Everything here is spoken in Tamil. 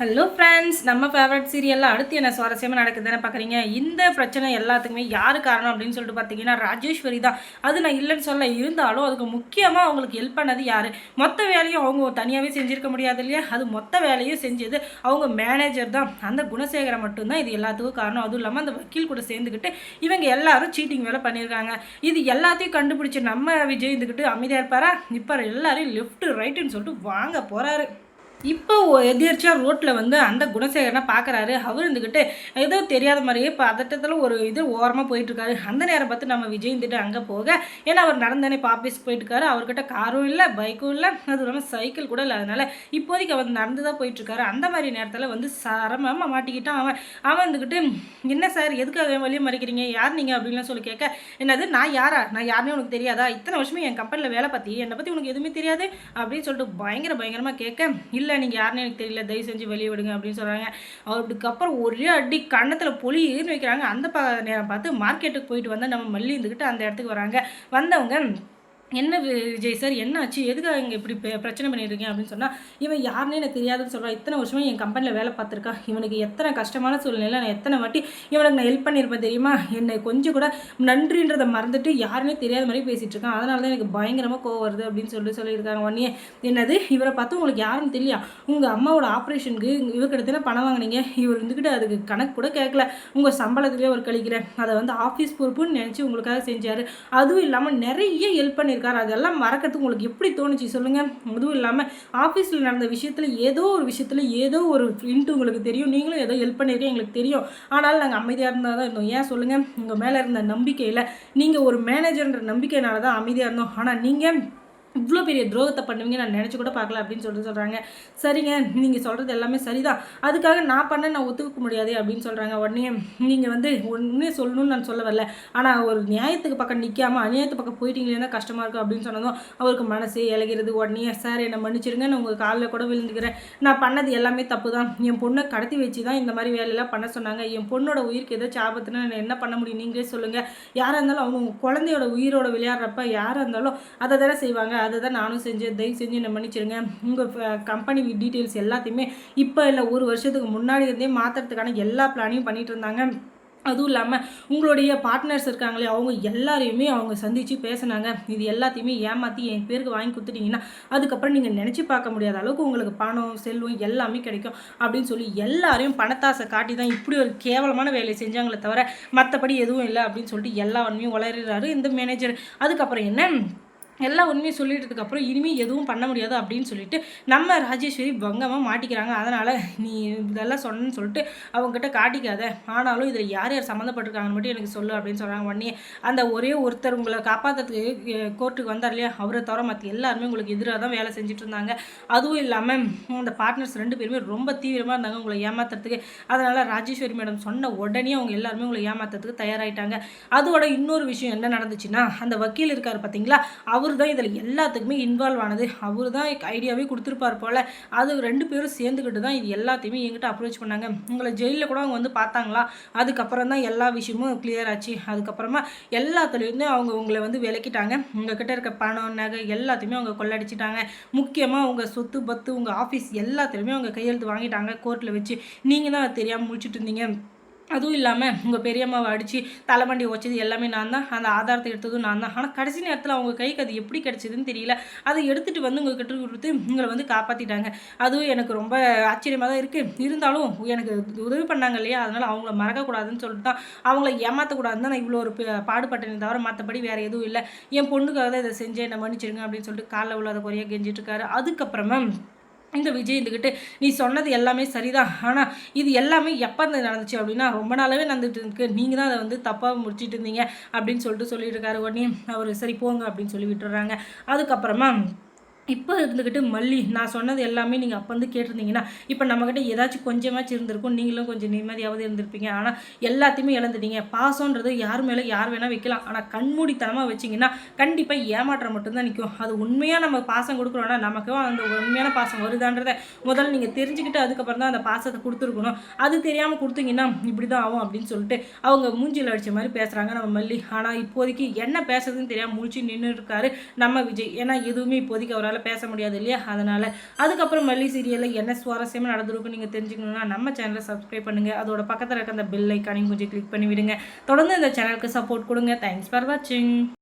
ஹலோ ஃப்ரெண்ட்ஸ் நம்ம ஃபேவரட் சீரியலில் அடுத்து என்ன சுவாரஸ்யமாக நடக்குதுன்னு பார்க்குறீங்க இந்த பிரச்சனை எல்லாத்துக்குமே யார் காரணம் அப்படின்னு சொல்லிட்டு பார்த்தீங்கன்னா ராஜேஸ்வரி தான். அது நான் இல்லைன்னு சொல்ல இருந்தாலும் அதுக்கு முக்கியமாக அவங்களுக்கு ஹெல்ப் பண்ணது யார்? மொத்த வேலையும் அவங்க தனியாகவே செஞ்சுருக்க முடியாது இல்லையா? அது மொத்த வேலையும் செஞ்சது அவங்க மேனேஜர் தான். அந்த குணசேகரம் மட்டும்தான் இது எல்லாத்துக்கும் காரணம். அதுவும் இல்லாமல் அந்த வக்கீல் கூட சேர்ந்துக்கிட்டு இவங்க எல்லாரும் சீட்டிங் வேலை பண்ணியிருக்காங்க. இது எல்லாத்தையும் கண்டுபிடிச்சி நம்ம விஜய் இருந்துக்கிட்டு அமைதியாக இருப்பாரா? இப்போ எல்லாரையும் லெஃப்ட் ரைட்டுன்னு சொல்லிட்டு வாங்க போகிறாரு இப்போ எதிர்ச்சியாக ரோட்டில் வந்து அந்த குணசேகரனை பார்க்குறாரு அவர் இருந்துக்கிட்டு ஏதோ தெரியாத மாதிரியே இப்போ அதட்டத்தில் ஒரு இது ஓரமாக போயிட்டுருக்காரு. அந்த நேரம் பார்த்து நம்ம விஜய் இருந்துட்டு அங்கே போக ஏன்னா அவர் நடந்தானே இப்போ ஆஃபீஸ் போயிட்டுருக்காரு. அவர்கிட்ட காரும் இல்லை பைக்கும் இல்லை அதுவும் இல்லாமல் சைக்கிள் கூட இல்லை. அதனால் இப்போதைக்கு அவர் நடந்து தான் போயிட்டுருக்காரு. அந்த மாதிரி நேரத்தில் வந்து சரமமாக மாட்டிக்கிட்டான் அவன். அவன் வந்துக்கிட்டு என்ன சார் எதுக்காக வழியை மறைக்கிறீங்க? யார் நீங்கள் அப்படின்லாம் சொல்லி கேட்க என்னது நான் யாரா? நான் யாருன்னு உனக்கு தெரியாதா? இத்தனை வருஷமே என் கம்பெனியில் வேலை பார்த்தி என்னை பற்றி உனக்கு எதுவுமே தெரியாது? அப்படின்னு சொல்லிட்டு பயங்கர பயங்கரமாக கேட்க இல்லை நீங்கள் யாருன்னு எனக்கு தெரியல. தயவு செஞ்சு வெளியே விடுங்க அப்படின்னு சொல்கிறாங்க அதுக்கப்புறம் ஒரே அடி கன்னத்தில் பொலின்னு வைக்கிறாங்க. அந்த ப நேரம் பார்த்து மார்க்கெட்டுக்கு போயிட்டு வந்தால் நம்ம மல்லி இருந்துக்கிட்டு அந்த இடத்துக்கு வராங்க. வந்தவங்க என்ன வி- விஜய் சார்? என்ன ஆச்சு? எதுக்காக இங்கே இப்படி பிரச்சனை பண்ணியிருக்கீங்க அப்படின்னு சொன்னால் இவன் யாருன்னே எனக்கு தெரியாதுன்னு சொல்கிறான் இத்தனை வருஷமா என் கம்பெனியில் வேலை பார்த்துருக்கான் இவனுக்கு எத்தனை கஷ்டமான சூழ்நிலை நான் எத்தனை வாட்டி இவனுக்கு நான் ஹெல்ப் பண்ணியிருப்பேன் தெரியுமா? என்னை கொஞ்சம் கூட நன்றின்றதை மறந்துட்டு யாருன்னே தெரியாத மாதிரி பேசிகிட்டு இருக்கான். அதனால தான் எனக்கு பயங்கரமாக கோவம் வருது அப்படின்னு சொல்லி சொல்லியிருக்காங்க உடனே. என்னது? இவரை பார்த்து உங்களுக்கு யாருன்னு தெரியல உங்கள் அம்மாவோட ஆப்ரேஷனுக்கு இவர்கிட்ட தானே பணம் வாங்குனீங்க? இவர் இருந்துக்கிட்டு அதுக்கு கணக்கு கூட கேட்கல. உங்கள் சம்பளத்துலேயே ஒரு கழிக்கிறேன். அதை வந்து ஆஃபீஸ் பொறுப்புன்னு நினச்சி உங்களுக்காக செஞ்சார். அதுவும் இல்லாமல் நிறைய ஹெல்ப் பண்ணியிருக்காரு அதெல்லாம் மறக்கிறதுக்கு உங்களுக்கு எப்படி தோணுச்சு சொல்லுங்கள் அதுவும் இல்லாமல் ஆஃபீஸில் நடந்த விஷயத்தில் ஏதோ ஒரு விஷயத்தில் ஏதோ ஒரு இன்ட்டு உங்களுக்கு தெரியும். நீங்களும் ஏதோ ஹெல்ப் பண்ணியிருக்கேன் எங்களுக்கு தெரியும். ஆனாலும் நாங்கள் அமைதியாக இருந்தால் தான் இருந்தோம். ஏன் சொல்லுங்கள் உங்கள் மேலே இருந்த நம்பிக்கையில் நீங்கள் ஒரு மேனேஜர்ன்ற நம்பிக்கையினால தான் அமைதியாக இருந்தோம். ஆனால் நீங்கள் இவ்வளோ பெரிய துரோகத்தை பண்ணுவீங்க நான் நினச்சி கூட பார்க்கல அப்படின்னு சொல்லிட்டு சொல்கிறாங்க சரிங்க நீங்கள் சொல்கிறது எல்லாமே சரிதான். அதுக்காக நான் பண்ண நான் ஒத்துக்க முடியாது அப்படின்னு சொல்கிறாங்க உடனே நீங்கள் வந்து உண்மையை சொல்லணும்னு நான் சொல்ல வரல. ஆனால் ஒரு நியாயத்துக்கு பக்கம் நிற்காம அநியாயத்து பக்கம் போயிட்டீங்களே கஷ்டமாக இருக்கும் அப்படின்னு சொன்னதும் அவருக்கு மனசு இலகிறது. உடனே சார் என்னை மன்னிச்சிருங்க நான் உங்கள் காலில் கூட விழுந்துக்கிறேன். நான் பண்ணது எல்லாமே தப்பு தான் என் பொண்ணை கடத்தி வச்சு தான் இந்த மாதிரி வேலையெல்லாம் பண்ண சொன்னாங்க. என் பொண்ணோட உயிருக்கு ஏதாச்சும் ஆபத்துனா நான் என்ன பண்ண முடியும்? நீங்களே சொல்லுங்கள் யாராக இருந்தாலும் அவங்க குழந்தையோட உயிரோட விளையாடுறப்ப யாராக இருந்தாலும் அதை தானே செய்வாங்க. அதை தான் நானும் செஞ்சேன் தயவு செஞ்சு என்ன மன்னிச்சிருங்க உங்கள் கம்பெனி டீட்டெயில்ஸ் எல்லாத்தையுமே இப்போ இல்லை ஒரு வருஷத்துக்கு முன்னாடி இருந்தே மாற்றுறதுக்கான எல்லா பிளானையும் பண்ணிகிட்டு இருந்தாங்க. அதுவும் இல்லாமல் உங்களுடைய பார்ட்னர்ஸ் இருக்காங்களே அவங்க எல்லாரையுமே அவங்க சந்தித்து பேசுனாங்க. இது எல்லாத்தையுமே ஏமாற்றி என் பேருக்கு வாங்கி கொடுத்துட்டீங்கன்னா அதுக்கப்புறம் நீங்கள் நினச்சி பார்க்க முடியாத அளவுக்கு உங்களுக்கு பணம் செல்வம் எல்லாமே கிடைக்கும் அப்படின்னு சொல்லி எல்லாரையும் பணத்தாசை காட்டி தான் இப்படி ஒரு கேவலமான வேலையை செஞ்சாங்களே தவிர மற்றபடி எதுவும் இல்லை அப்படின்னு சொல்லிட்டு எல்லா உண்மையும் வளர்றாரு இந்த மேனேஜர் அதுக்கப்புறம் என்ன? எல்லா உண்மையும் சொல்லிட்டதுக்கப்புறம் இனிமேல் எதுவும் பண்ண முடியாது அப்படின்னு சொல்லிட்டு நம்ம ராஜேஸ்வரி பங்கமாக மாட்டிக்கிறாங்க. அதனால் நீ இதெல்லாம் சொன்னேன்னு சொல்லிட்டு அவங்ககிட்ட காட்டிக்காத. ஆனாலும் இதில் யார் யார் சம்மந்தப்பட்டிருக்காங்கன்னு மட்டும் எனக்கு சொல்லு அப்படின்னு சொல்கிறாங்க உடனே. அந்த ஒரே ஒருத்தர் உங்களை காப்பாற்றுறதுக்கு கோர்ட்டுக்கு வந்தார் இல்லையா? அவரை தவிர மற்ற எல்லாருமே உங்களுக்கு எதிராக தான் வேலை செஞ்சுட்டு இருந்தாங்க. அதுவும் இல்லாமல் அந்த பார்ட்னர்ஸ் ரெண்டு பேருமே ரொம்ப தீவிரமாக இருந்தாங்க உங்களை ஏமாத்துறதுக்கு. அதனால் ராஜேஸ்வரி மேடம் சொன்ன உடனே அவங்க எல்லாருமே உங்களை ஏமாத்துறதுக்கு தயாராகிட்டாங்க அதோட இன்னொரு விஷயம் என்ன நடந்துச்சுன்னா அந்த வக்கீல் இருக்கார் பார்த்தீங்களா அவர் தான் இதில் எல்லாத்துக்குமே இன்வால்வ் ஆனது. அவர் தான் ஐடியாவே கொடுத்துருப்பார் போல். அது ரெண்டு பேரும் சேர்ந்துக்கிட்டு தான் இது எல்லாத்தையுமே எங்கிட்ட அப்ரோச் பண்ணாங்க. உங்களை ஜெயிலில் கூட அவங்க வந்து பார்த்தாங்களா? அதுக்கப்புறம் தான் எல்லா விஷயமும் கிளியர் ஆச்சு. அதுக்கப்புறமா எல்லாத்துலேயுமே அவங்க உங்களை வந்து விலக்கிட்டாங்க. உங்ககிட்ட இருக்க பணம் நகை எல்லாத்தையுமே அவங்க கொள்ளடிச்சிட்டாங்க. முக்கியமாக உங்கள் சொத்து பத்து உங்கள் ஆஃபீஸ் எல்லாத்துலேயுமே அவங்க கையெழுத்து வாங்கிட்டாங்க கோர்ட்டில் வச்சு. நீங்கள் தான் தெரியாமல் முடிச்சுட்டு இருந்தீங்க. அதுவும் இல்லாமல் உங்கள் பெரியம்மாவை அடித்து தலைமண்டி வச்சது எல்லாமே நான் தான் அந்த ஆதாரத்தை எடுத்ததும் நான் தான் ஆனால் கடைசி நேரத்தில் அவங்க கைக்கு அது எப்படி கிடச்சிதுன்னு தெரியல. அதை எடுத்துகிட்டு வந்து உங்கள் கிட்ட கொடுத்து உங்களை வந்து காப்பாற்றிட்டாங்க அதுவும் எனக்கு ரொம்ப ஆச்சரியமாக தான் இருக்குது இருந்தாலும் எனக்கு உதவி பண்ணாங்க இல்லையா? அதனால் அவங்கள மறக்கக்கூடாதுன்னு சொல்லிட்டு தான் அவங்கள ஏமாற்றக்கூடாதுன்னு தான் நான் இவ்வளோ ஒரு பாடுபட்டேனே தவிர மற்றபடி வேறு எதுவும் இல்லை. என் பொண்ணுக்காக தான் இதை செஞ்சேன். என்னை மன்னிச்சிருங்க அப்படின்னு சொல்லிட்டு காலைல உள்ளாத குறையாக கெஞ்சிட்டு இருக்காரு. அதுக்கப்புறமா இந்த விஜய் இருந்துக்கிட்டு நீ சொன்னது எல்லாமே சரிதான். ஆனால் இது எல்லாமே எப்போ இருந்து நடந்துச்சு அப்படின்னா ரொம்ப நாளாவே நடந்துட்டு இருக்கு. நீங்கள் தான் அதை வந்து தப்பாக முடிச்சிட்டு இருந்தீங்க. அப்படின்னு சொல்லிட்டு சொல்லிட்டு இருக்காரு. உடனே அவர் சரி போங்க அப்படின்னு சொல்லி விட்டுறாங்க. அதுக்கப்புறமா இப்போ இருந்துக்கிட்டு மல்லி நான் சொன்னது எல்லாமே நீங்கள் அப்போ வந்து கேட்டிருந்தீங்கன்னா இப்போ நம்மக்கிட்ட ஏதாச்சும் கொஞ்சமாச்சும் இருந்திருக்கும். நீங்களும் கொஞ்சம் நிம்மதியாவது இருந்திருப்பீங்க. ஆனால் எல்லாத்தையுமே இழந்துட்டீங்க. பாசம்ன்றது யார் மேலே யார் வேணால் வைக்கலாம். ஆனால் கண்மூடித்தனமாக வச்சிங்கன்னா கண்டிப்பாக ஏமாற்றம் மட்டும்தான் நிற்கும் அது உண்மையாக நம்ம பாசம் கொடுக்குறோன்னா நமக்கு அந்த உண்மையான பாசம் வருதான்றதை முதல்ல நீங்கள் தெரிஞ்சுக்கிட்டு அதுக்கப்புறம் தான் அந்த பாசத்தை கொடுத்துருக்கணும். அது தெரியாமல் கொடுத்தீங்கன்னா இப்படி தான் ஆகும் அப்படின்னு சொல்லிட்டு அவங்க மூஞ்சியில் அடித்த மாதிரி பேசுகிறாங்க நம்ம மல்லி. ஆனால் இப்போதைக்கு என்ன பேசுறதுன்னு தெரியாமல் முழிச்சு நின்று இருக்காரு நம்ம விஜய். ஏன்னா எதுவுமே இப்போதைக்கு அவரால் நம்மளால் பேச முடியாது இல்லையா? அதனால் அதுக்கப்புறம் மல்லி சீரியலில் என்ன சுவாரஸ்யமாக நடந்திருக்கும் நீங்கள் தெரிஞ்சுக்கணுன்னா நம்ம சேனலை சப்ஸ்கிரைப் பண்ணுங்கள் அதோட பக்கத்தில் இருக்க அந்த பில் ஐக்கானையும் கொஞ்சம் கிளிக் பண்ணி விடுங்க தொடர்ந்து இந்த சேனலுக்கு சப்போர்ட் கொடுங்க. தேங்க்ஸ் ஃபார் வாட்சிங்